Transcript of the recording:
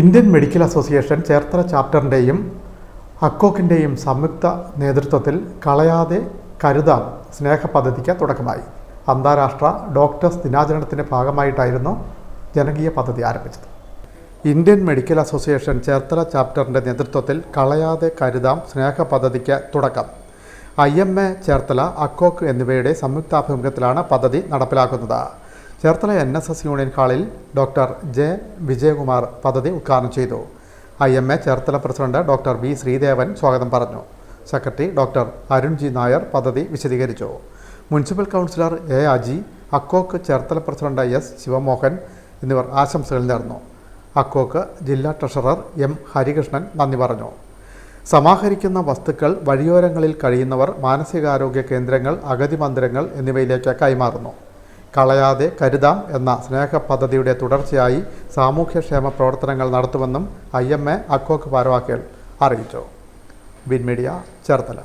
Indian medical association Cherthala ചാപ്റ്ററിന്റെയും അക്കോക്കിന്റെയും സംയുക്ത നേതൃത്വത്തിൽ കളയാതെ കരുതാൻ സ്നേഹ പദ്ധതിക്ക് തുടക്കമായി. അന്താരാഷ്ട്ര ഡോക്ടേഴ്സ് ദിനാചരണത്തിന്റെ ഭാഗമായിട്ടായിരുന്നു ജനകീയ പദ്ധതി ആരംഭിച്ചത്. ഇന്ത്യൻ മെഡിക്കൽ അസോസിയേഷൻ ചേർത്തല ചാപ്റ്ററിന്റെ നേതൃത്വത്തിൽ കളയാതെ കരുതാം സ്നേഹ പദ്ധതിക്ക് തുടക്കം. ഐ എം എ ചേർത്തല അക്കോക്ക് എന്നിവയുടെ സംയുക്താഭിമുഖ്യത്തിലാണ് പദ്ധതി നടപ്പിലാക്കുന്നത്. Cherthala N S S union ഹാളിൽ ഡോക്ടർ ജെ വിജയകുമാർ പദ്ധതി ഉദ്ഘാടനം ചെയ്തു. I M A Cherthala president doctor B Sreedevan സ്വാഗതം പറഞ്ഞു. Secretary doctor Arun G Nair പദ്ധതി വിശദീകരിച്ചു. മുനിസിപ്പൽ കൗൺസിലർ എ അജി അക്കോക്ക് ചേർത്തല പ്രസിഡന്റ് എസ് ശിവമോഹൻ എന്നിവർ ആശംസകൾ നേർന്നു. അക്കോക്ക് ജില്ലാ ട്രഷറർ എം ഹരികൃഷ്ണൻ നന്ദി പറഞ്ഞു. സമാഹരിക്കുന്ന വസ്തുക്കൾ വഴിയോരങ്ങളിൽ കഴിയുന്നവർ മാനസികാരോഗ്യ കേന്ദ്രങ്ങൾ അഗതി മന്ദിരങ്ങൾ എന്നിവയിലേക്ക് കൈമാറുന്നു. കളയാതെ കരുതാം എന്ന സ്നേഹ പദ്ധതിയുടെ തുടർച്ചയായി സാമൂഹ്യക്ഷേമ പ്രവർത്തനങ്ങൾ നടത്തുമെന്നും ഐ എം എ അക്കോക്ക് ഭാരവാഹികൾ അറിയിച്ചു. ബിൻമീഡിയ ചേർത്തല.